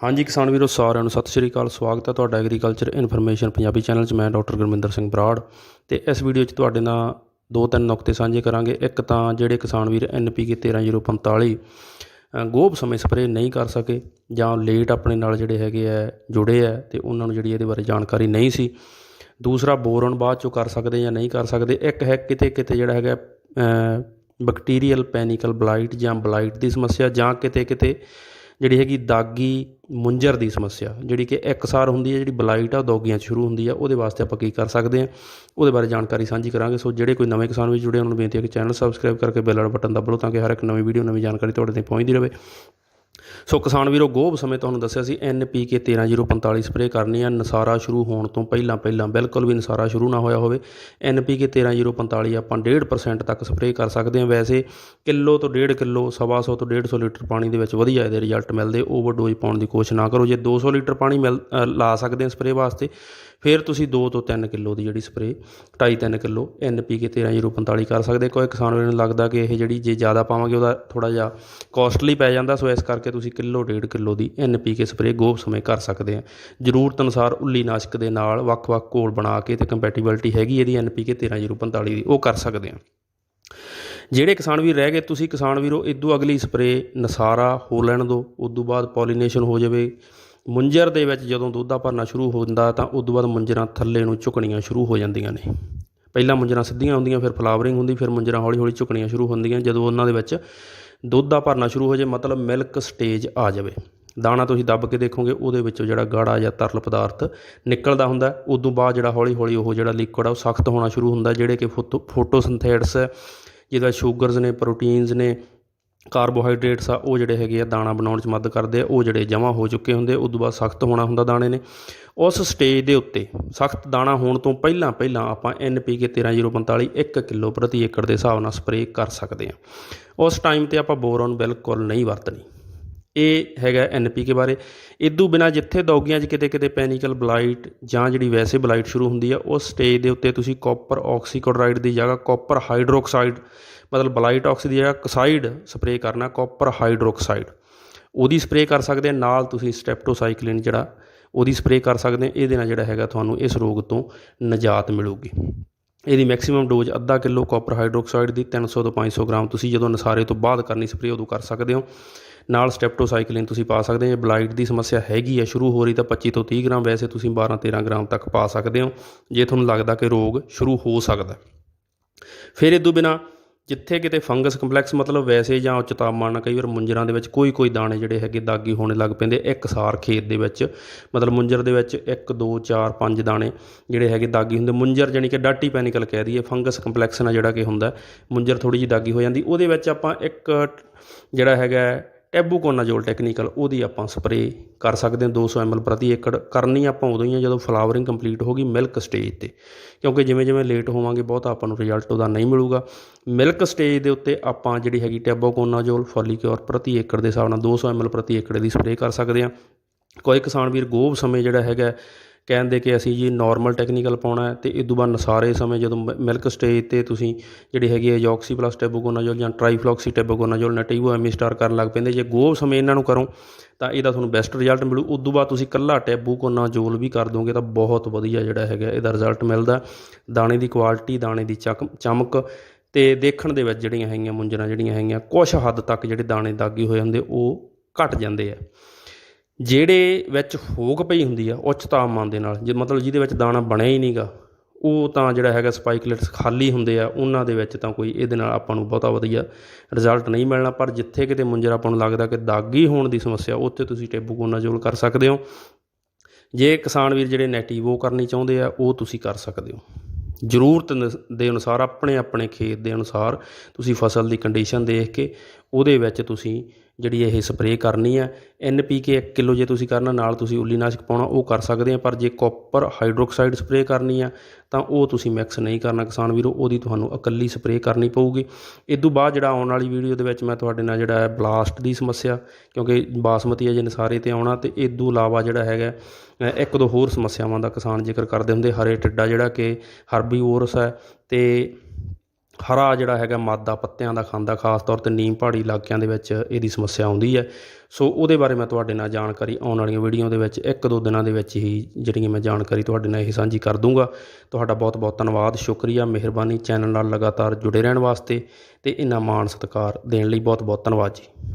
ਹਾਂਜੀ ਕਿਸਾਨ ਵੀਰੋ ਸਾਰਿਆਂ ਨੂੰ ਸਤਿ ਸ਼੍ਰੀ ਅਕਾਲ। ਸਵਾਗਤ ਹੈ ਤੁਹਾਡਾ ਐਗਰੀਕਲਚਰ ਇਨਫੋਰਮੇਸ਼ਨ ਪੰਜਾਬੀ ਚੈਨਲ 'ਚ। ਮੈਂ ਡਾਕਟਰ ਗੁਰਮਿੰਦਰ ਸਿੰਘ ਬਰਾੜ ਤੇ ਇਸ ਵੀਡੀਓ 'ਚ ਤੁਹਾਡੇ ਨਾਲ ਦੋ ਤਿੰਨ ਨੁਕਤੇ ਸਾਂਝੇ ਕਰਾਂਗੇ। ਇੱਕ ਤਾਂ ਜਿਹੜੇ ਕਿਸਾਨ ਵੀਰ ਐਨਪੀਕੇ 13045 ਅ, ਗੋਭ ਸਮੇਂ ਸਪਰੇਅ ਨਹੀਂ ਕਰ ਸਕੇ ਜਾਂ ਲੇਟ ਆਪਣੇ ਨਾਲ ਜਿਹੜੇ ਹੈਗੇ ਆ ਜੁੜੇ ਆ ਤੇ ਉਹਨਾਂ ਨੂੰ ਜਿਹੜੀ ਇਹਦੇ ਬਾਰੇ ਜਾਣਕਾਰੀ ਨਹੀਂ ਸੀ। ਦੂਸਰਾ ਬੋਰਨ ਬਾਅਦ ਚੋਂ ਕਰ ਸਕਦੇ ਜਾਂ ਨਹੀਂ ਕਰ ਸਕਦੇ। ਇੱਕ ਹੈ ਕਿਤੇ ਕਿਤੇ ਜਿਹੜਾ ਹੈਗਾ ਬੈਕਟੀਰੀਅਲ ਪੈਨੀਕਲ ਬਲਾਈਟ ਜਾਂ ਬਲਾਈਟ ਦੀ ਸਮੱਸਿਆ ਜਾਂ ਕਿਤੇ ਕਿਤੇ ਜਿਹੜੀ ਹੈਗੀ ਦਾਗੀ ਮੁੰਜਰ ਦੀ ਸਮੱਸਿਆ, ਜਿਹੜੀ ਕਿ ਇੱਕਸਾਰ ਹੁੰਦੀ ਹੈ, ਜਿਹੜੀ ਬਲਾਈਟ ਆ, ਉਹ ਦੋਗੀਆਂ 'ਚ ਸ਼ੁਰੂ ਹੁੰਦੀ ਆ, ਉਹਦੇ ਵਾਸਤੇ ਆਪਾਂ ਕੀ ਕਰ ਸਕਦੇ ਹਾਂ? ਉਹਦੇ ਬਾਰੇ ਜਾਣਕਾਰੀ ਸਾਂਝੀ ਕਰਾਂਗੇ। ਸੋ ਜਿਹੜੇ ਕੋਈ ਨਵੇਂ ਕਿਸਾਨ ਵੀ ਜੁੜੇ ਉਹਨਾਂ ਨੂੰ ਬੇਨਤੀ ਹੈ ਕਿ ਚੈਨਲ ਸਬਸਕ੍ਰਾਈਬ ਕਰਕੇ ਬੈਲ ਵਾਲਾ ਬਟਨ ਦਬਾ ਲਓ ਤਾਂ ਕਿ ਹਰ ਇੱਕ ਨਵੀਂ ਵੀਡੀਓ ਨਵੀਂ ਜਾਣਕਾਰੀ ਤੁਹਾਡੇ ਤੱਕ ਪਹੁੰਚਦੀ ਰਹੇ। ਸੋ ਕਿਸਾਨ ਵੀਰੋ ਗੋਭ ਸਮੇਂ ਤੁਹਾਨੂੰ ਦੱਸਿਆ ਸੀ NPK 13045 ਸਪਰੇਅ ਕਰਨੀ ਆ, ਨਸਾਰਾ ਸ਼ੁਰੂ ਹੋਣ ਤੋਂ ਪਹਿਲਾਂ ਪਹਿਲਾਂ ਬਿਲਕੁਲ ਵੀ ਨਸਾਰਾ ਸ਼ੁਰੂ ਨਾ ਹੋਇਆ ਹੋਵੇ। NPK 13045 ਆਪਾਂ 1.5% ਤੱਕ ਸਪਰੇਅ ਕਰ ਸਕਦੇ ਹਾਂ ਵੈਸੇ ਕਿਲੋ ਤੋਂ 1.5 ਕਿਲੋ, ਸਵਾ ਸੌ ਤੋਂ 150 ਲੀਟਰ ਪਾਣੀ ਦੇ ਵਿੱਚ ਵਧੀਆ ਇਹਦੇ ਰਿਜ਼ਲਟ ਮਿਲਦੇ। ਓਵਰਡੋਜ਼ ਪਾਉਣ ਦੀ ਕੋਸ਼ਿਸ਼ ਨਾ ਕਰੋ। ਜੇ 200 ਲੀਟਰ ਪਾਣੀ ਮਿਲ ਲਾ ਸਕਦੇ ਹਾਂ ਸਪਰੇਅ ਵਾਸਤੇ, ਫਿਰ ਤੁਸੀਂ 2 ਤੋਂ 3 ਕਿਲੋ ਦੀ ਜਿਹੜੀ ਸਪਰੇਅ 2.5-3 ਕਿਲੋ NPK 13045 ਕਰ ਸਕਦੇ। ਕੋਈ ਕਿਸਾਨ ਵੀਰ ਨੂੰ ਲੱਗਦਾ ਕਿ ਇਹ ਜਿਹੜੀ ਜੇ ਜ਼ਿਆਦਾ ਪਾਵਾਂਗੇ, ਉਹਦਾ ਥੋੜਾ ਜਿਹਾ ਕਾਸਟਲੀ ਪੈ ਜਾਂਦਾ। ਸੋ ਇਸ ਕਰਕੇ ਤੁਸੀਂ ਕਿਲੋ ਡੇਢ ਕਿਲੋ ਦੀ NPK ਸਪਰੇਅ ਗੋਭ ਸਮੇਂ ਕਰ ਸਕਦੇ ਆ। ਜ਼ਰੂਰਤ ਅਨੁਸਾਰ ਉੱਲੀ ਨਾਸ਼ਕ ਦੇ ਨਾਲ ਵੱਖ-ਵੱਖ ਘੋਲ ਬਣਾ ਕੇ ਤੇ ਕੰਪੈਟੀਬਿਲਟੀ ਹੈਗੀ ਇਹਦੀ NPK 13045 ਦੀ, ਉਹ ਕਰ ਸਕਦੇ ਆ। ਜਿਹੜੇ ਕਿਸਾਨ ਵੀਰ ਰਹਿ ਗਏ, ਤੁਸੀਂ ਕਿਸਾਨ ਵੀਰੋ ਇਦੋਂ ਅਗਲੀ ਸਪਰੇਅ ਨਸਾਰਾ ਹੋ ਲੈਣ ਦਿਓ ਤੋਂ ਬਾਅਦ ਪੋਲੀਨੇਸ਼ਨ ਹੋ ਜਾਵੇ। ਮੁੰਜਰ ਦੇ ਵਿੱਚ ਜਦੋਂ ਦੁੱਧਾ ਭਰਨਾ ਸ਼ੁਰੂ ਹੋ ਜਾਂਦਾ ਤਾਂ ਉਦੋਂ ਬਾਅਦ ਮੁੰਜਰਾਂ ਥੱਲੇ ਨੂੰ ਝੁਕਣੀਆਂ ਸ਼ੁਰੂ ਹੋ ਜਾਂਦੀਆਂ ਨੇ। ਪਹਿਲਾਂ ਮੁੰਜਰਾਂ ਸਿੱਧੀਆਂ ਹੁੰਦੀਆਂ, ਫਿਰ ਫਲਾਵਰਿੰਗ ਹੁੰਦੀ, ਫਿਰ ਮੁੰਜਰਾਂ ਹੌਲੀ ਹੌਲੀ ਝੁਕਣੀਆਂ ਸ਼ੁਰੂ ਹੁੰਦੀਆਂ। ਜਦੋਂ ਉਹਨਾਂ ਦੇ ਵਿੱਚ ਦੁੱਧ ਦਾ ਭਰਨਾ ਸ਼ੁਰੂ ਹੋ ਜਾਏ, ਮਤਲਬ ਮਿਲਕ ਸਟੇਜ ਆ ਜਾਵੇ। ਦਾਣਾ ਤੁਸੀਂ ਦੱਬ ਕੇ ਦੇਖੋਗੇ, ਉਹਦੇ ਵਿੱਚੋਂ ਜਿਹੜਾ ਗਾੜਾ ਜਾਂ ਤਰਲ ਪਦਾਰਥ ਨਿਕਲਦਾ ਹੁੰਦਾ ਉਦੋਂ ਬਾਅਦ ਜਿਹੜਾ ਹੌਲੀ ਹੌਲੀ ਉਹ ਜਿਹੜਾ ਲਿਕੁਇਡ ਆ, ਉਹ ਸਖਤ ਹੋਣਾ ਸ਼ੁਰੂ ਹੁੰਦਾ ਜਿਹੜੇ ਕਿ ਫੋਟੋ ਫੋਟੋਸਿੰਥੇਟਸ ਜਿਹਦਾ ਸ਼ੂਗਰਸ ਨੇ ਪ੍ਰੋਟੀਨਸ ਨੇ ਕਾਰਬੋਹਾਈਡਰੇਟਸ ਆ, ਉਹ ਜਿਹੜੇ ਹੈਗੇ ਆ, ਦਾਣਾ ਬਣਾਉਣ 'ਚ ਮਦਦ ਕਰਦੇ ਆ, ਉਹ ਜਿਹੜੇ ਜਮ੍ਹਾਂ ਹੋ ਚੁੱਕੇ ਹੁੰਦੇ ਉਦੋਂ ਬਾਅਦ ਸਖਤ ਹੋਣਾ ਹੁੰਦਾ ਦਾਣੇ ਨੇ। ਉਸ ਸਟੇਜ ਦੇ ਉੱਤੇ ਸਖਤ ਦਾਣਾ ਹੋਣ ਤੋਂ ਪਹਿਲਾਂ ਪਹਿਲਾਂ ਆਪਾਂ NPK 13045 1 ਕਿਲੋ ਪ੍ਰਤੀ ਏਕੜ ਦੇ ਹਿਸਾਬ ਨਾਲ ਸਪਰੇਅ ਕਰ ਸਕਦੇ ਆ। ਉਸ ਟਾਈਮ ਤੇ ਆਪਾਂ ਬੋਰੋਨ ਬਿਲਕੁਲ ਨਹੀਂ ਵਰਤਣੀ। ਇਹ ਹੈਗਾ NPK ਬਾਰੇ। ਇਦੋਂ ਬਿਨਾ ਜਿੱਥੇ ਦੌਗੀਆਂ 'ਚ ਕਿਤੇ ਕਿਤੇ ਪੈਨੀਕਲ ਬਲਾਈਟ ਜਾਂ ਜਿਹੜੀ ਵੈਸੇ ਬਲਾਈਟ ਸ਼ੁਰੂ ਹੁੰਦੀ ਆ, ਉਸ ਸਟੇਜ ਦੇ ਉੱਤੇ ਤੁਸੀਂ ਕਾਪਰ ਆਕਸੀਕਲੋਰਾਈਡ ਦੀ ਜਗ੍ਹਾ ਕਾਪਰ ਹਾਈਡਰੋਕਸਾਈਡ ਮਤਲਬ ਬਲਾਈਟ ਆਕਸੀ ਦੀ ਜਗ੍ਹਾ ਕਸਾਈਡ ਸਪਰੇਅ ਕਰਨਾ ਕਾਪਰ ਹਾਈਡਰੋਕਸਾਈਡ ਉਹਦੀ ਸਪਰੇਅ ਕਰ ਸਕਦੇ ਨਾਲ ਤੁਸੀਂ ਸਟੈਪਟੋਸਾਈਕਲਿਨ ਜਿਹੜਾ, ਉਹਦੀ ਸਪਰੇਅ ਕਰ ਸਕਦੇ ਇਹਦੇ ਨਾਲ ਜਿਹੜਾ ਹੈਗਾ ਤੁਹਾਨੂੰ ਇਸ ਰੋਗ ਤੋਂ ਨਿਜਾਤ ਮਿਲੂਗੀ। ਇਹਦੀ ਮੈਕਸਿਮਮ ਡੋਜ਼ ਅੱਧਾ ਕਿਲੋ ਕਾਪਰ ਹਾਈਡਰੋਕਸਾਈਡ ਦੀ 300 ਤੋਂ 500 ਗ੍ਰਾਮ ਤੁਸੀਂ ਜਦੋਂ ਨਸਾਰੇ ਤੋਂ ਬਾਅਦ ਕਰਨੀ ਸਪਰੇਅ ਉਦੋਂ ਕਰ ਸਕਦੇ ਹੋ। ਨਾਲ ਸਟੈਪਟੋਸਾਈਕਲਿਨ ਤੁਸੀਂ ਪਾ ਸਕਦੇ ਹੋ। ਜੇ ਬਲਾਈਟ ਦੀ ਸਮੱਸਿਆ ਹੈਗੀ ਹੈ ਸ਼ੁਰੂ ਹੋ ਰਹੀ ਤਾਂ 25 ਤੋਂ 30 ਗ੍ਰਾਮ, ਵੈਸੇ ਤੁਸੀਂ 12 13 ਗ੍ਰਾਮ ਤੱਕ ਪਾ ਸਕਦੇ ਹੋ। ਜੇ ਤੁਹਾਨੂੰ ਲੱਗਦਾ ਕਿ ਰੋਗ ਸ਼ੁਰੂ ਹੋ ਸਕਦਾ ਫਿਰ ਇਹ ਤੋਂ ਬਿਨਾ ਜਿੱਥੇ ਕਿਤੇ ਫੰਗਸ ਕੰਪਲੈਕਸ ਮਤਲਬ ਵੈਸੇ ਜਾਂ ਉੱਚ ਤਾਪਮਾਨ ਨਾਲ ਕਈ ਵਾਰ ਮੁੰਜਰਾਂ ਦੇ ਵਿੱਚ ਕੋਈ ਕੋਈ ਦਾਣੇ ਜਿਹੜੇ ਹੈਗੇ ਦਾਗੀ ਹੋਣੇ ਲੱਗ ਪੈਂਦੇ, ਇੱਕ ਸਾਰ ਖੇਤ ਦੇ ਵਿੱਚ। ਮਤਲਬ ਮੁੰਜਰ ਦੇ ਵਿੱਚ 1 2 4 5 ਦਾਣੇ ਜਿਹੜੇ ਹੈਗੇ ਦਾਗੀ ਹੁੰਦੇ। ਮੁੰਜਰ ਜਾਨੀ ਕਿ ਡਾਟੀ ਪੈਨਿਕਲ ਕਹਿ ਦਈਏ ਫੰਗਸ ਕੰਪਲੈਕਸ ਨਾਲ ਜਿਹੜਾ ਕਿ ਹੁੰਦਾ। ਮੁੰਜਰ ਥੋੜੀ ਜਿਹੀ ਦਾਗੀ ਹੋ ਜਾਂਦੀ। ਉਹਦੇ ਵਿੱਚ ਆਪਾਂ ਇੱਕ ਜਿਹੜਾ ਹੈਗਾ ਟੈਬੂਕੋਨਾਜੋਲ ਟੈਕਨੀਕਲ ਉਹਦੀ ਆਪਾਂ ਸਪਰੇਅ ਕਰ ਸਕਦੇ ਹਾਂ 200 ml ਪ੍ਰਤੀ ਏਕੜ। ਕਰਨੀ ਆਪਾਂ ਉਦੋਂ ਹੀ ਆ ਜਦੋਂ ਫਲਾਵਰਿੰਗ ਕੰਪਲੀਟ ਹੋ ਗਈ ਮਿਲਕ ਸਟੇਜ ਤੇ। ਕਿਉਂਕਿ ਜਿਵੇਂ ਜਿਵੇਂ ਲੇਟ ਹੋਵਾਂਗੇ, ਬਹੁਤਾ ਆਪਾਂ ਨੂੰ ਰਿਜ਼ਲਟ ਉਹਦਾ ਨਹੀਂ ਮਿਲੂਗਾ। ਮਿਲਕ ਸਟੇਜ ਦੇ ਉੱਤੇ ਆਪਾਂ ਜਿਹੜੀ ਹੈਗੀ ਟੈਬੋਕੋਨਾਜੋਲ ਫੋਲੀਕਿਓਰ ਪ੍ਰਤੀ ਏਕੜ ਦੇ ਹਿਸਾਬ ਨਾਲ 200 ml ਪ੍ਰਤੀ ਏਕੜ ਦੀ ਸਪਰੇਅ ਕਰ ਸਕਦੇ ਹਾਂ। ਕੋਈ ਕਿਸਾਨ ਵੀਰ ਗੋਭ ਸਮੇਂ ਜਿਹੜਾ ਹੈਗਾ ਕਹਿੰਦੇ ਕਿ ਅਸੀਂ ਜੀ ਨੋਰਮਲ ਟੈਕਨੀਕਲ ਪਾਉਣਾ ਅਤੇ ਇਹ ਤੋਂ ਬਾਅਦ ਨਸਾਰੇ ਸਮੇਂ ਜਦੋਂ ਮਿਲਕ ਸਟੇਜ ਤੇ ਤੁਸੀਂ ਜਿਹੜੀ ਹੈਗੀ ਹੈ ਜੌਕਸੀ ਪਲਸ ਟੈਬੋਕੋਨਾਜੋਲ ਜਾਂ ਟ੍ਰਾਈਫਲੌਕਸੀ ਟੈਬੋਕੋਨਾਜੋਲ ਨਟੀਵੋ ਐਮੀ ਸਟਾਰ ਕਰਨ ਲੱਗ ਪੈਂਦੇ। ਜੇ ਗੋਭ ਸਮੇਂ ਇਹਨਾਂ ਨੂੰ ਕਰੋ, ਤਾਂ ਇਹਦਾ ਤੁਹਾਨੂੰ ਬੈਸਟ ਰਿਜ਼ਲਟ ਮਿਲੂ। ਉਦੋਂ ਬਾਅਦ ਤੁਸੀਂ ਕੱਲਾ ਟੈਬੂਕੋਨਾਜੋਲ ਵੀ ਕਰ ਦੋਗੇ ਤਾਂ ਬਹੁਤ ਵਧੀਆ ਜਿਹੜਾ ਹੈਗਾ ਇਹਦਾ ਰਿਜ਼ਲਟ ਮਿਲਦਾ। ਦਾਣੇ ਦੀ ਕੁਆਲਿਟੀ ਦਾਣੇ ਦੀ ਚੱਕ, ਚਮਕ ਤੇ ਦੇਖਣ ਦੇ ਵਿੱਚ ਜਿਹੜੀਆਂ ਹੈਗੀਆਂ ਮੁੰਜਰਾਂ ਜਿਹੜੀਆਂ ਹੈਗੀਆਂ ਕੁਝ ਹੱਦ ਤੱਕ ਜਿਹੜੇ ਦਾਣੇ ਦਾਗੀ ਹੋਏ ਹੁੰਦੇ ਉਹ ਘਟ ਜਾਂਦੇ ਆ। ਜਿਹੜੇ ਵਿੱਚ ਫੋਕ ਪਈ ਹੁੰਦੀ ਆ ਉੱਚ ਤਾਪਮਾਨ ਦੇ ਨਾਲ, ਜੇ ਮਤਲਬ ਜਿਹਦੇ ਵਿੱਚ ਦਾਣਾ ਬਣਿਆ ਹੀ ਨਹੀਂਗਾ ਉਹ ਤਾਂ ਜਿਹੜਾ ਹੈਗਾ ਸਪਾਈਕਲੇਟਸ ਖਾਲੀ ਹੁੰਦੇ ਆ, ਉਹਨਾਂ ਦੇ ਵਿੱਚ ਤਾਂ ਕੋਈ ਇਹਦੇ ਨਾਲ ਆਪਾਂ ਨੂੰ ਬਹੁਤਾ ਵਧੀਆ ਰਿਜ਼ਲਟ ਨਹੀਂ ਮਿਲਣਾ। ਪਰ ਜਿੱਥੇ ਕਿਤੇ ਮੁੰਜਰ ਆਪਾਂ ਨੂੰ ਲੱਗਦਾ ਕਿ ਦਾਗੀ ਹੋਣ ਦੀ ਸਮੱਸਿਆ, ਉੱਥੇ ਤੁਸੀਂ ਟੈਬੂਕੋਨਾਜੋਲ ਕਰ ਸਕਦੇ ਹੋ। ਜੇ ਕਿਸਾਨ ਵੀਰ ਜਿਹੜੇ ਨੈਟੀਵੋ ਕਰਨੀ ਚਾਹੁੰਦੇ ਆ, ਉਹ ਤੁਸੀਂ ਕਰ ਸਕਦੇ ਹੋ। ਜ਼ਰੂਰਤ ਨ- ਦੇ ਅਨੁਸਾਰ ਆਪਣੇ ਆਪਣੇ ਖੇਤ ਦੇ ਅਨੁਸਾਰ ਤੁਸੀਂ ਫਸਲ ਦੀ ਕੰਡੀਸ਼ਨ ਦੇਖ ਕੇ ਉਹਦੇ ਵਿੱਚ ਤੁਸੀਂ ਜਿਹੜੀ ਇਹ ਸਪਰੇਅ ਕਰਨੀ ਹੈ ਕੇ 1 ਕਿਲੋ ਜੇ ਤੁਸੀਂ ਕਰਨਾ, ਨਾਲ ਤੁਸੀਂ ਉੱਲੀਨਾਸ਼ਕ ਪਾਉਣਾ, ਉਹ ਕਰ ਸਕਦੇ ਆ, ਪਰ ਜੇ ਕਾਪਰ ਹਾਈਡਰੋਕਸਾਈਡ ਸਪਰੇਅ ਕਰਨੀ ਆ, ਤਾਂ ਉਹ ਤੁਸੀਂ ਮਿਕਸ ਨਹੀਂ ਕਰਨਾ ਕਿਸਾਨ ਵੀਰੋ, ਉਹਦੀ ਤੁਹਾਨੂੰ ਇਕੱਲੀ ਸਪਰੇਅ ਕਰਨੀ ਪਊਗੀ। ਇਸ ਤੋਂ ਬਾਅਦ ਜਿਹੜਾ ਆਉਣ ਵਾਲੀ ਵੀਡੀਓ ਦੇ ਵਿੱਚ ਮੈਂ ਤੁਹਾਡੇ ਨਾਲ ਜਿਹੜਾ ਹੈ ਬਲਾਸਟ ਦੀ ਸਮੱਸਿਆ, ਕਿਉਂਕਿ ਬਾਸਮਤੀ ਅਜੇ ਨਸਾਰੇ ਤੇ ਆਉਣਾ, ਤੇ ਇਸ ਤੋਂ ਇਲਾਵਾ ਜਿਹੜਾ ਹੈਗਾ ਇੱਕ ਦੋ ਹੋਰ ਸਮੱਸਿਆਵਾਂ ਦਾ ਕਿਸਾਨ ਜ਼ਿਕਰ ਕਰਦੇ ਹੁੰਦੇ, ਹਰੇ ਟਿੱਡਾ ਜਿਹੜਾ ਕਿ ਹਰਬੀਵੋਰਸ ਹੈ ਤੇ ਹਰਾ ਜਿਹੜਾ ਹੈਗਾ ਮਾਦਾ ਪੱਤਿਆਂ ਦਾ ਖਾਂਦਾ, ਖਾਸ ਤੌਰ ਤੇ ਨੀਮ ਪਹਾੜੀ ਇਲਾਕਿਆਂ ਦੇ ਵਿੱਚ ਇਹਦੀ ਸਮੱਸਿਆ ਆਉਂਦੀ ਹੈ। ਸੋ ਉਹਦੇ ਬਾਰੇ ਮੈਂ ਤੁਹਾਡੇ ਨਾਲ ਜਾਣਕਾਰੀ ਆਉਣ ਵਾਲੀਆਂ ਵੀਡੀਓ ਦੇ ਵਿੱਚ ਇੱਕ ਦੋ ਦਿਨਾਂ ਦੇ ਵਿੱਚ ਹੀ ਜਿਹੜੀਆਂ ਮੈਂ ਜਾਣਕਾਰੀ ਤੁਹਾਡੇ ਨਾਲ ਇਹ ਸਾਂਝੀ ਕਰ ਦੂੰਗਾ। ਤੁਹਾਡਾ ਬਹੁਤ ਬਹੁਤ ਧੰਨਵਾਦ, ਸ਼ੁਕਰੀਆ। ਮਿਹਰਬਾਨੀ ਚੈਨਲ ਨਾਲ ਲਗਾਤਾਰ ਜੁੜੇ ਰਹਿਣ ਵਾਸਤੇ ਤੇ ਇਹਨਾਂ ਮਾਣ ਸਤਿਕਾਰ ਦੇਣ ਲਈ ਬਹੁਤ ਬਹੁਤ ਧੰਨਵਾਦ ਜੀ।